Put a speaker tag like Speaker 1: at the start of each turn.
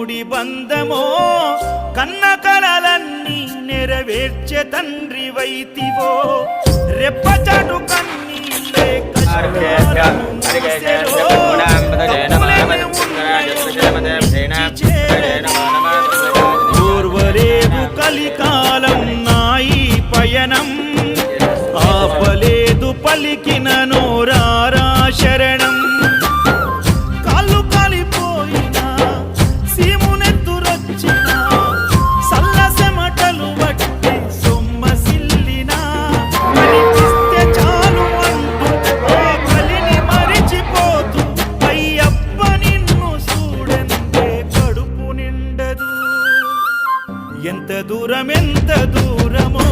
Speaker 1: బంధమో కన్న కలలన్నీ నెరవేర్చే తండ్రి వైతివో. రెప్పచాటు కన్నీళ్ళే కష్టాలను కలికాలం నాయి పయనం. ఆపలేదు పలికినను ఎంత దూరం ఎంత దూరమో